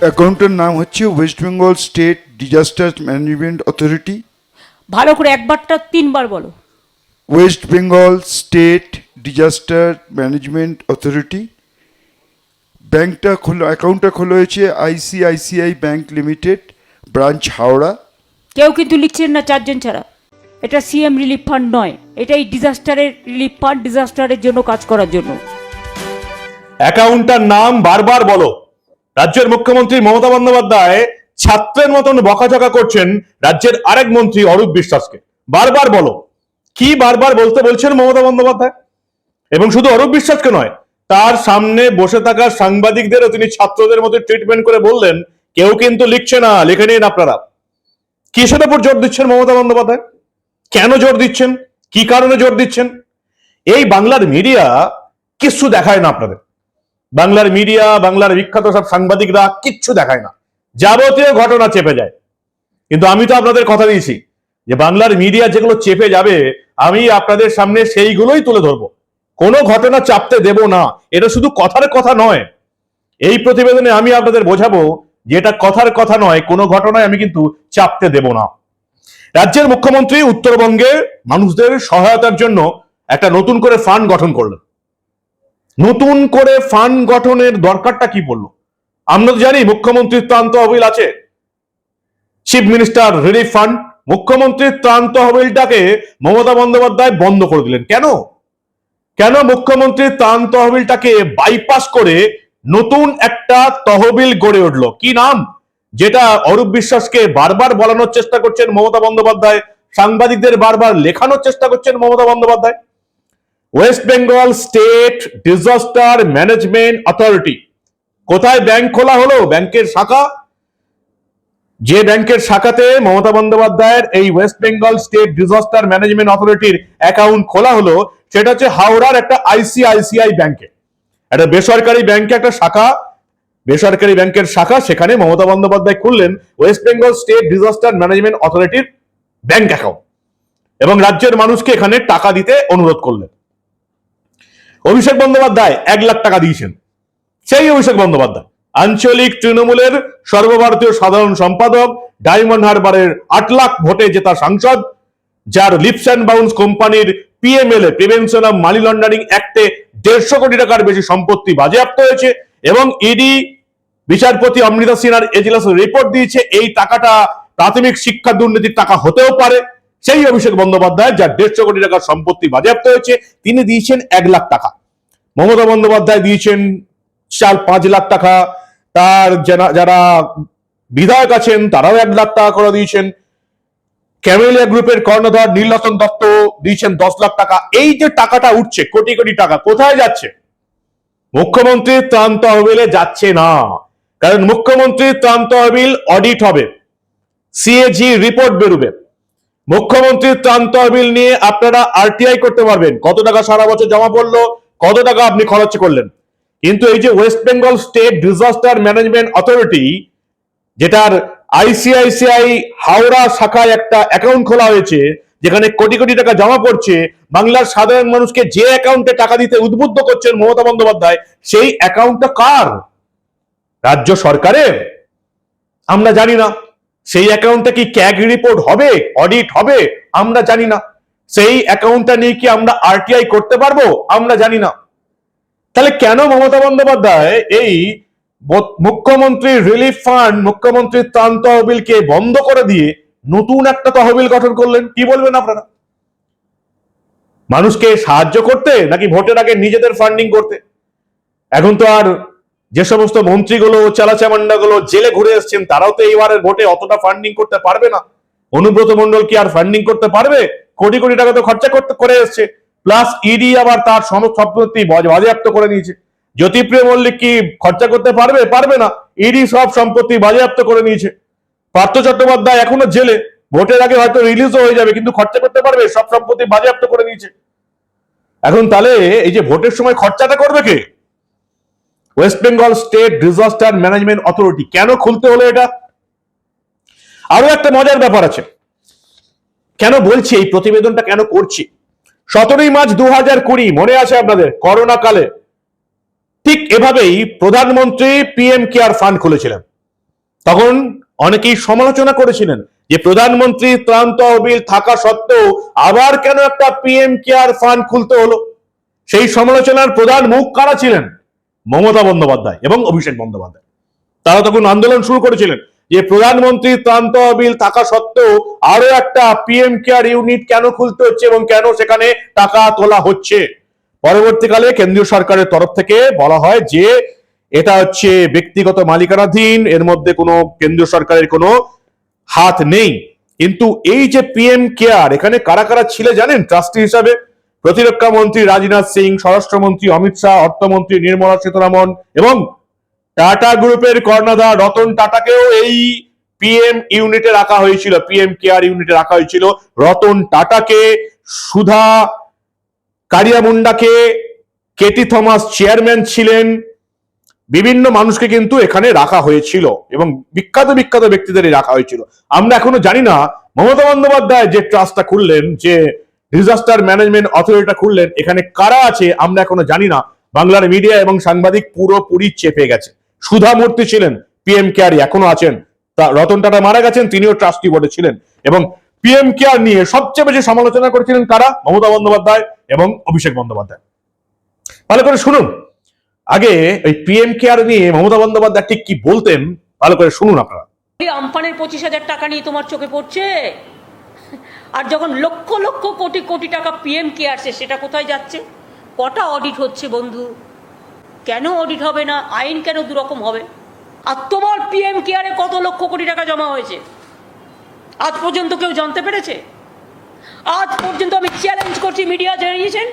অ্যাকাউন্টের নাম হচ্ছে West Bengal State Disaster Management Authority. ভালো করে একবারটা তিনবার বলো। West Bengal State Disaster Management Authority. ব্যাংকটা খোলা অ্যাকাউন্টটা খোলা হয়েছে ICICI bank limited branch Howrah. কেউ কিন্তু লিখছেন না চারজন ছাড়া। এটা সিএম রিলিফ ফান্ড নয় এটাই ডিজাস্টারের রিলিফ ফান্ড ডিজাস্টারের জন্য কাজ করার জন্য। অ্যাকাউন্টটার নাম বারবার বলো। রাজ্যের মুখ্যমন্ত্রী মমতা বন্দ্যোপাধ্যায় ছাত্রের মতন বকাঝকা করছেন রাজ্যের আরেক মন্ত্রী অরূপ বিশ্বাসকে। বারবার বলো, কি বারবার বলতে বলছেন মমতা বন্দ্যোপাধ্যায়? এবং শুধু অরূপ বিশ্বাসকে নয়, তার সামনে বসে থাকা সাংবাদিকদেরও তিনি ছাত্রদের মতো ট্রিটমেন্ট করে বললেন, কেউ কিন্তু লিখছে না, লিখে নিন আপনারা। কিসের উপর জোর দিচ্ছেন মমতা বন্দ্যোপাধ্যায়? কেন জোর দিচ্ছেন? কি কারণে জোর দিচ্ছেন? এই বাংলার মিডিয়া কিচ্ছু দেখায় না আপনাদের। বাংলার মিডিয়া, বাংলার বিখ্যাত সব সাংবাদিকরা কিচ্ছু দেখায় না। যাবতীয় ঘটনা চেপে যায়। কিন্তু আমি তো আপনাদের কথা দিয়েছি যে বাংলার মিডিয়া যেগুলো চেপে যাবে, আমি আপনাদের সামনে সেইগুলোই তুলে ধরবো। কোনো ঘটনা চাপতে দেব না। এটা শুধু কথার কথা নয়। এই প্রতিবেদনে আমি আপনাদের বোঝাবো যে এটা কথার কথা নয়, কোনো ঘটনায় আমি কিন্তু চাপতে দেব না। রাজ্যের মুখ্যমন্ত্রী উত্তরবঙ্গে মানুষদের সহায়তার জন্য একটা নতুন করে ফান্ড গঠন করলেন। নতুন করে ফান্ড গঠনের দরকারটা কি পড়ল আমরা তো জানি মুখ্যমন্ত্রীর ত্রাণ তহবিল আছে। চিফ মিনিস্টার রিলিফ ফান্ড মুখ্যমন্ত্রীর ত্রাণ তহবিলটাকে মমতা বন্দ্যোপাধ্যায় বন্ধ করে দিলেন। কেন? কেন মুখ্যমন্ত্রীর ত্রাণ তহবিলটাকে বাইপাস করে নতুন একটা তহবিল গড়ে উঠল? কি নাম? যেটা অরূপ বিশ্বাসকে বারবার বলানোর চেষ্টা করছেন মমতা বন্দ্যোপাধ্যায়, সাংবাদিকদের বারবার লেখানোর চেষ্টা করছেন Mamata Bandyopadhyay. West Bengal State Disaster Management Authority কোথায় ব্যাংক খোলা হলো? ব্যাংকের শাখা। যে ব্যাংকের শাখাতে মমতা বন্দ্যোপাধ্যায়ের এই West Bengal State Disaster Management অথরিটির অ্যাকাউন্ট খোলা হলো, সেটা হচ্ছে হাওড়ার একটা আইসিআইসিআই ব্যাংকে একটা বেসরকারি ব্যাংকে একটা শাখা। বেসরকারি ব্যাংকের শাখা, সেখানে মমতা বন্দ্যোপাধ্যায় খুললেন West Bengal State Disaster Management অথরিটির ব্যাংক অ্যাকাউন্ট এবং রাজ্যের মানুষকে এখানে টাকা দিতে অনুরোধ করলেন। অভিষেক বন্দ্যোপাধ্যায় এক লাখ টাকা দিয়েছেন। সেই অভিষেক বন্দ্যোপাধ্যায়। আঞ্চলিক তৃণমূলের সর্বভারতীয় সাধারণ সম্পাদক ডায়মন্ড হারবারের আট লাখ ভোটে জেতা সাংসদ, যার লিপস অ্যান্ড বাউন্স কোম্পানির PMLA prevention of money laundering অ্যাক্টে দেড়শো কোটি টাকার বেশি সম্পত্তি বাজেয়াপ্ত হয়েছে এবং ইডি বিচারপতি অমৃতা সিনহার এজলাস রিপোর্ট দিয়েছে, এই টাকাটা প্রাথমিক শিক্ষা দুর্নীতির টাকা হতেও পারে। সেই অভিষেক বন্দ্যোপাধ্যায়, যার দেড়শো কোটি টাকার সম্পত্তি বাজেয়াপ্ত হয়েছে, তিনি দিয়েছেন এক লাখ টাকা। মমতা বন্দ্যোপাধ্যায় দিয়েছেন চার, পাঁচ লাখ টাকা। তার যারা বিধায়ক আছেন, তারাও এক লাখ টাকা করে দিয়েছেন। ক্যামেলিয়া গ্রুপের কর্ণধার নীলরতন দত্ত দিয়েছেন দশ লাখ টাকা। এই যে টাকাটা উঠছে, কোটি কোটি টাকা, কোথায় যাচ্ছে? মুখ্যমন্ত্রীর ত্রাণ তহবিলে যাচ্ছে না। কারণ মুখ্যমন্ত্রীর ত্রাণ তহবিল অডিট হবে। সিএজি রিপোর্ট বেরোবে। মুখ্যমন্ত্রীর ত্রাণ তহবিল নিয়ে আপনারা আরটিআই করতে পারবেন। কত টাকা সারা বছর জমা পড়ল, কত টাকা আপনি খরচ করলেন? কিন্তু এই যে West Bengal State Disaster Management Authority যেটার আইসিআইসিআই হাওড়া শাখায় একটা অ্যাকাউন্ট খোলা হয়েছে, যেখানে কোটি কোটি টাকা জমা পড়ছে, বাংলার সাধারণ মানুষকে যে অ্যাকাউন্টে টাকা দিতে উদ্বুদ্ধ করছেন মমতা বন্দ্যোপাধ্যায়, সেই অ্যাকাউন্টটা কার? রাজ্য সরকারের? আমরা জানি না। সেই অ্যাকাউন্টে কি ক্যাগ রিপোর্ট হবে? অডিট হবে? আমরা জানি না। সেই অ্যাকাউন্টটা নিয়ে কি আমরা আরটিআই করতে পারব? আমরা জানি না। তাহলে কেন মমতা বন্দ্যোপাধ্যায় এই মুখ্যমন্ত্রীর রিলিফ ফান্ড মুখ্যমন্ত্রীর ত্রাণ তহবিলকে বন্ধ করে দিয়ে নতুন একটা তহবিল গঠন করলেন? কি বলবেন আপনারা? মানুষকে সাহায্য করতে নাকি ভোটের আগে নিজেদের ফান্ডিং করতে? এখন তো আর যে সমস্ত মন্ত্রীগুলো চালাচামান্ডাগুলো জেলে ঘুরে এসছেন, তারাও তো এইবারের ভোটে অতটা ফান্ডিং করতে পারবে না। অনুব্রত মন্ডল কি আর ফান্ডিং করতে পারবে? কোটি কোটি টাকা তো খরচা করতে, করে এসছে। প্লাস ইডি আবার তার সম্পত্তি বাজেয়াপ্ত করে নিয়েছে। জ্যোতিপ্রিয় মল্লিক কি খরচা করতে পারবে? পারবে না। ইডি সব সম্পত্তি বাজেয়াপ্ত করে নিয়েছে। পার্থ চট্টোপাধ্যায় এখনও জেলে। ভোটের আগে হয়তো রিলিজও হয়ে যাবে, কিন্তু খরচা করতে পারবে। সব সম্পত্তি বাজেয়াপ্ত করে নিয়েছে। এখন তাহলে এই যে ভোটের সময় খরচাটা করবে কে? West Bengal State Disaster Management Authority কেন খুলতে হলো এটা? আরও একটা মজার ব্যাপার আছে। কেন বলছি এই প্রতিবেদনটা কেন করছি? সতেরোই মার্চ দু হাজার কুড়ি, মনে আছে আপনাদের? করোনা কালে ঠিক এভাবেই প্রধানমন্ত্রী পিএম কেয়ার ফান্ড খুলেছিলেন। তখন অনেকেই সমালোচনা করেছিলেন যে প্রধানমন্ত্রী ত্রাণ তহবিল থাকা সত্ত্বেও আবার কেন একটা পিএম কেয়ার ফান্ড খুলতে হলো? সেই সমালোচনার প্রধান মুখ কারা ছিলেন? মমতা বন্দ্যোপাধ্যায় এবং অভিষেক বন্দ্যোপাধ্যায়। তারা তখন আন্দোলন শুরু করেছিলেন যে প্রধানমন্ত্রী ত্রাণ তহবিল থাকা সত্ত্বেও আরও একটা পিএম কেয়ার ইউনিট কেন খুলতে হচ্ছে এবং কেন সেখানে টাকা তোলা হচ্ছে? পরবর্তীকালে কেন্দ্রীয় সরকারের তরফ থেকে বলা হয় যে এটা হচ্ছে ব্যক্তিগত মালিকানাধীন, এর মধ্যে কোনো কেন্দ্রীয় সরকারের কোনো হাত নেই। কিন্তু এই যে পিএম কেয়ার এখানে কারা কারা ছিল জানেন? ট্রাস্টি হিসাবে প্রতিরক্ষা মন্ত্রী রাজনাথ সিং, স্বরাষ্ট্রমন্ত্রী অমিত শাহ, অর্থমন্ত্রী নির্মলা সীতারামন এবং টাটা গ্রুপের কর্ণধার রতন টাটাকেও এই পিএম ইউনিটে রাখা হয়েছিল, পিএম কেয়ার ইউনিটে রাখা হয়েছিল। রতন টাটাকে, সুধা কারিয়া মুন্ডাকে কেটি থমাস চেয়ারম্যান ছিলেন, বিভিন্ন মানুষকে কিন্তু এখানে রাখা হয়েছিল এবং বিখ্যাত বিখ্যাত ব্যক্তিদেরই রাখা হয়েছিল। আমরা এখনও জানি না, মমতা বন্দ্যোপাধ্যায় যে ট্রাস্টটা খুললেন, যে ডিজাস্টার ম্যানেজমেন্ট অথরিটিটা খুললেন। এখানে কারা আছে আমরা এখনও জানি না। বাংলার মিডিয়া এবং সাংবাদিক পুরোপুরি চেপে গেছে। সুধা মূর্তি ছিলেন পিএম কেয়ারি এখনও আছেন। তা রতন টাটা মারা গেছেন, তিনিও ট্রাস্টি বোর্ডে ছিলেন। এবং পিএম কেয়ার নিয়ে সবচেয়ে বেশি সমালোচনা করেছিলেন কারা? মমতা বন্দ্যোপাধ্যায় এবং অভিষেক বন্দ্যোপাধ্যায়। ভালো করে শুনুন। আগে ওই পিএম কেয়ার নিয়ে মমতা বন্দ্যোপাধ্যায় ঠিক কি বলতেন, ভালো করে শুনুন আপনারা। আমফানের পঁচিশ হাজার টাকা নিয়ে তোমার চোখে পড়ছে? আর যখন লক্ষ লক্ষ কোটি কোটি টাকা পিএম কে আসছে সেটা কোথায় যাচ্ছে? কটা অডিট হচ্ছে বন্ধু? কেন অডিট হবে না? আইন কেন দুরকম হবে? আর তোমার পিএম কেয়ারে কত লক্ষ কোটি টাকা জমা হয়েছে? আজ পর্যন্ত কেউ জানতে পেরেছে? আজ পর্যন্ত আমি চ্যালেঞ্জ করছি মিডিয়া জানিয়েছেন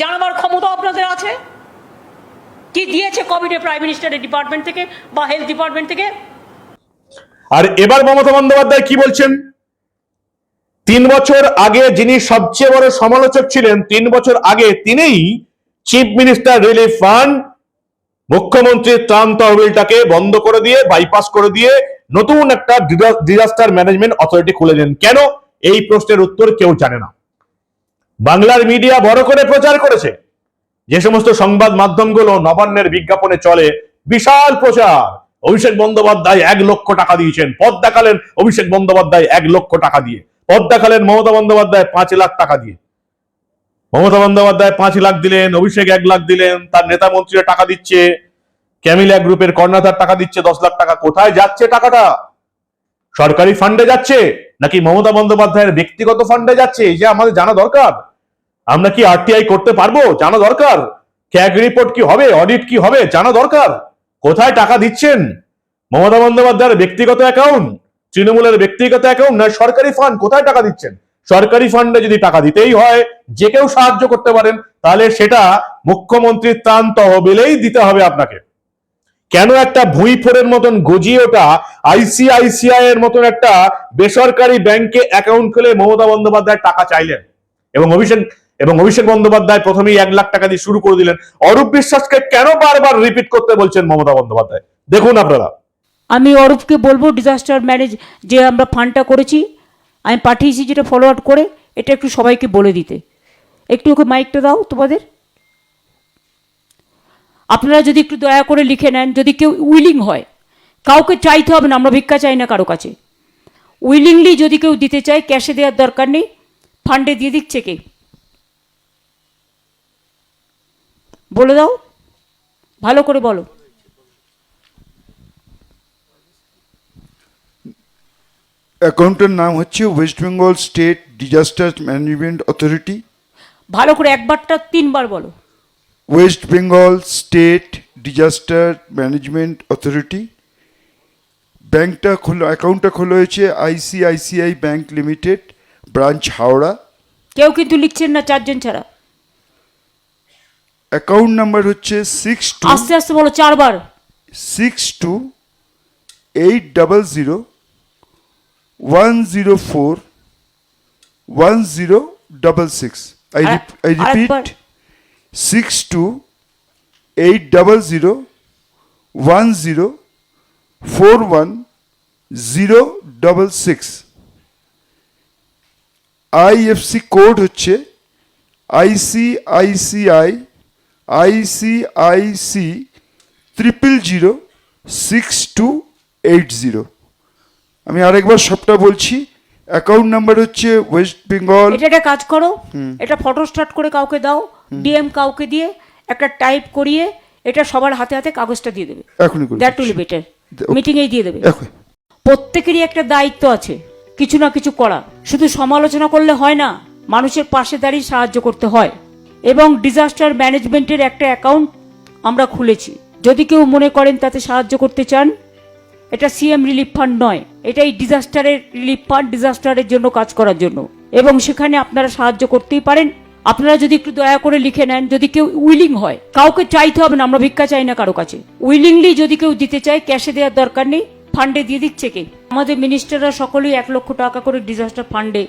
জানাবার ক্ষমতা আপনাদের আছে? কি দিয়েছে কোভিডে প্রাইম মিনিস্টারের ডিপার্টমেন্ট থেকে বা হেলথ ডিপার্টমেন্ট থেকে? আর এবার মমতা বন্দ্যোপাধ্যায় কি বলছেন? তিন বছর আগে যিনি সবচেয়ে বড় সমালোচক ছিলেন, তিন বছর আগে তিনিই চিফ মিনিস্টার রিলিফ ফান্ড মুখ্যমন্ত্রীর ত্রাণ তহবিলটাকে বন্ধ করে দিয়ে বাইপাস করে দিয়ে নতুন একটা ডিজাস্টার ম্যানেজমেন্ট অথরিটি খুলে দেন। কেন? এই প্রশ্নের উত্তর কেউ জানে না। বাংলার মিডিয়া বড় করে প্রচার করেছে। যে সমস্ত সংবাদ মাধ্যমগুলো নবান্নের বিজ্ঞাপনে চলে, বিশাল প্রচার। অভিষেক বন্দ্যোপাধ্যায় এক লক্ষ টাকা দিয়েছেন। পদ্মাকালেন অভিষেক বন্দ্যোপাধ্যায় এক লক্ষ টাকা দিয়ে। পদ্মাকালেন মমতা বন্দ্যোপাধ্যায় পাঁচ লাখ টাকা দিয়ে। মমতা বন্দ্যোপাধ্যায় পাঁচ লাখ দিলেন, অভিষেক এক লাখ দিলেন, তার নেতা মন্ত্রীরা টাকা দিচ্ছে, ক্যামিলা গ্রুপের কর্ণাধার টাকা দিচ্ছে, দশ লাখ টাকা। কোথায় যাচ্ছে টাকাটা? সরকারি ফান্ডে যাচ্ছে, নাকি মমতা বন্দ্যোপাধ্যায়ের ব্যক্তিগত ফান্ডে যাচ্ছে? এই যে আমাদের জানা দরকার। আমরা কি আরটিআই করতে পারব? জানা দরকার। ক্যাগ রিপোর্ট কি হবে? অডিট কি হবে? জানা দরকার। কোথায় টাকা দিচ্ছেন? মমতা বন্দ্যোপাধ্যায়ের ব্যক্তিগত অ্যাকাউন্ট তৃণমূলের ব্যক্তিগত অ্যাকাউন্ট না, সরকারি ফান্ড কোথায় টাকা দিচ্ছেন? সরকারি ফান্ডে যদি টাকা দিতেই হয়, যে কেউ সাহায্য করতে পারেন, তাহলে সেটা মুখ্যমন্ত্রীর ত্রাণ তহবিলেই দিতে হবে আপনাকে। কেন একটা ভুঁই ফোরের মতন গজিয়ে ওটা আইসিআইসিআই এর মতন একটা বেসরকারি ব্যাংকে অ্যাকাউন্ট খুলে মমতা বন্দ্যোপাধ্যায় টাকা চাইলেন? এবং অভিষেক এবং অভিষেক বন্দ্যোপাধ্যায় প্রথমেই এক লাখ টাকা দিয়ে শুরু করে দিলেন। অরূপ বিশ্বাসকে কেন বারবার রিপিট করতে বলছেন মমতা বন্দ্যোপাধ্যায়? দেখুন আপনারা। আমি অরূপকে বলব ডিজাস্টার ম্যানেজ যে আমরা ফান্ডটা করেছি, আমি পাঠিয়েছি যেটা ফলো আপ করে, এটা একটু সবাইকে বলে দিতে। একটু ওকে মাইকটা দাও তোমাদের। আপনারা যদি একটু দয়া করে লিখে নেন, যদি কেউ উইলিং হয়, কাউকে চাইতে হবে না, আমরা ভিক্ষা চাই না কারও কাছে। উইলিংলি যদি কেউ দিতে চায় ক্যাশে দেওয়ার দরকার নেই ফান্ডে দিয়ে দিচ্ছে কে বলে দাও। ভালো করে বলো। অ্যাকাউন্টের নাম হচ্ছে West Bengal State Disaster Management Authority. ভালো করে একবারটা তিনবার বলো। West Bengal State Disaster Management Authority. ব্যাংকটা খোলা অ্যাকাউন্টটা খোলা হয়েছে ICICI bank limited branch Howrah. কেউ কিন্তু লিখছেন না চারজন ছাড়া। অ্যাকাউন্ট নাম্বার হচ্ছে সিক্স টু আস্তে আস্তে বলো চারবার। Six two eight double zero One zero four one zero double six I R- I আরেকবার। Repeat six two eight double zero one zero four one zero double six IFC code হচ্ছে ICICI ICIC triple zero six two eight zero আমি আরেকবার সবটা বলছি। Account number হচ্ছে West Bengal এটা একটা কাজ করো। এটা ফটো স্টার্ট করে কাউকে দাও ডিএম কাউকে দিয়ে একটা টাইপ করিয়ে এটা সবার হাতে হাতে কাগজটা দিয়ে দেবে। এখনই করে দ্যাট উইল। বেটার. মিটিংয়েই দিয়ে দেবে। প্রত্যেকেরই একটা দায়িত্ব আছে কিছু না কিছু করা শুধু সমালোচনা করলে হয় না মানুষের পাশে দাঁড়িয়ে সাহায্য করতে হয়। এবং ডিজাস্টার ম্যানেজমেন্টের একটা অ্যাকাউন্ট আমরা খুলেছি। যদি কেউ মনে করেন তাতে সাহায্য করতে চান এটা সিএম রিলিফ ফান্ড নয়। এটা এই ডিজাস্টারের রিলিফ ফান্ড ডিজাস্টারের জন্য কাজ করার জন্য। এবং সেখানে আপনারা সাহায্য করতেই পারেন। আপনারা যদি একটু দয়া করে লিখে নেন, যদি কেউ উইলিং হয়, কাউকে চাইতে হবে না, আমরা ভিক্ষা চাই না কারও কাছে। উইলিংলি যদি কেউ দিতে চায় ক্যাশে দেওয়ার দরকার নেই ফান্ডে দিয়ে দিচ্ছে কে? আমাদের মিনিস্টাররা সকলেই এক লক্ষ টাকা করে ডিজাস্টার ফান্ডে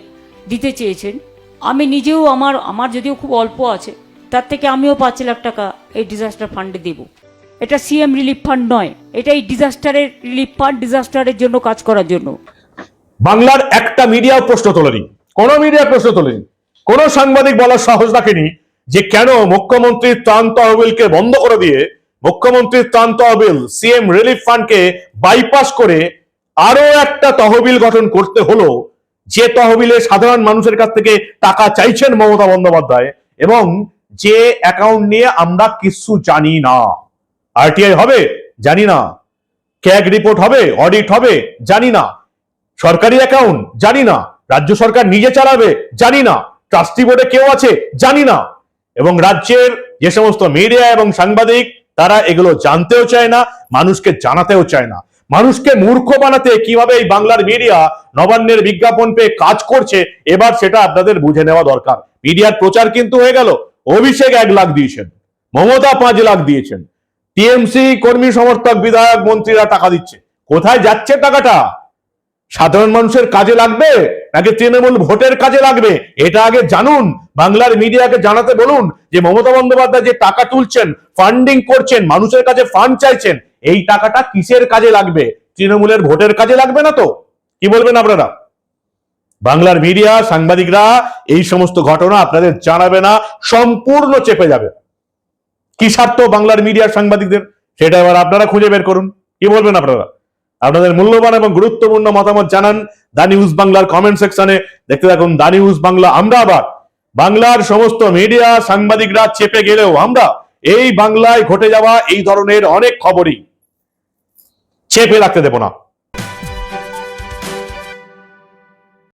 দিতে চেয়েছেন। আমি নিজেও আমার আমার যদিও খুব অল্প আছে, তার থেকে আমিও পাঁচ লাখ টাকা এই ডিজাস্টার ফান্ডে দেব। এটা সিএম রিলিফ ফান্ড নয়। এটা এই ডিজাস্টারের রিলিফ ফান্ড ডিজাস্টারের জন্য কাজ করার জন্য। বাংলার একটা মিডিয়া প্রশ্ন তোলেনি। কোন মিডিয়া প্রশ্ন তোলেনি। কোন সাংবাদিক বলার সাহস রাখেনি যে কেন মুখ্যমন্ত্রীর ত্রাণ তহবিলকে বন্ধ করে দিয়ে মুখ্যমন্ত্রীর ত্রাণ তহবিল সিএম রিলিফ ফান্ডকে বাইপাস করে আরও একটা তহবিল গঠন করতে হলো। যে তহবিলে সাধারণ মানুষের কাছ থেকে টাকা চাইছেন মমতা বন্দ্যোপাধ্যায় এবং যে অ্যাকাউন্ট নিয়ে আমরা কিছু জানি না। আরটিআই হবে? জানি না। ক্যাগ রিপোর্ট হবে? অডিট হবে? জানি না। সরকারি অ্যাকাউন্ট জানি না। রাজ্য সরকার নিজে চালাবে? জানি না। ট্রাস্টি বোর্ডে কেউ আছে? জানি না। এবং রাজ্যের যে সমস্ত মিডিয়া এবং সাংবাদিক, তারা এগুলো জানতেও চায় না, মানুষকে জানাতেও চায় না। মানুষকে মূর্খ বানাতে কীভাবে এই বাংলার মিডিয়া নবান্নের বিজ্ঞাপন পেয়ে কাজ করছে, এবার সেটা আপনাদের বুঝে নেওয়া দরকার। মিডিয়ার প্রচার কিন্তু হয়ে গেল। অভিষেক এক লাখ দিয়েছেন। মমতা পাঁচ লাখ দিয়েছেন। টিএমসি কর্মী সমর্থক বিধায়ক মন্ত্রীরা টাকা দিচ্ছে। কোথায় যাচ্ছে টাকাটা? সাধারণ মানুষের কাজে লাগবে নাকি তৃণমূল ভোটের কাজে লাগবে? এটা আগে জানুন। বাংলার মিডিয়াকে জানাতে বলুন যে মমতা বন্দ্যোপাধ্যায় যে টাকা তুলছেন ফান্ডিং করছেন, মানুষের কাছে ফান্ড চাইছেন, এই টাকাটা কিসের কাজে লাগবে? তৃণমূলের ভোটের কাজে লাগবে না তো? কি বলবেন আপনারা? বাংলার মিডিয়া, সাংবাদিকরা এই সমস্ত ঘটনা আপনাদের জানাবে না, সম্পূর্ণ চেপে যাবে। কি স্বার্থ বাংলার মিডিয়া সাংবাদিকদের? সেটা এবার আপনারা খুঁজে বের করুন। কি বলবেন আপনারা? আপনাদের মূল্যবান এবং গুরুত্বপূর্ণ মতামত জানান দা নিউজ বাংলার কমেন্ট সেকশনে দেখতে থাকুন দা নিউজ বাংলা। আমরা আবার বাংলার সমস্ত মিডিয়া সাংবাদিকরা চেপে গেলেও আমরা এই বাংলায় ঘটে যাওয়া এই ধরনের অনেক খবরই চেপে রাখতে দেব না।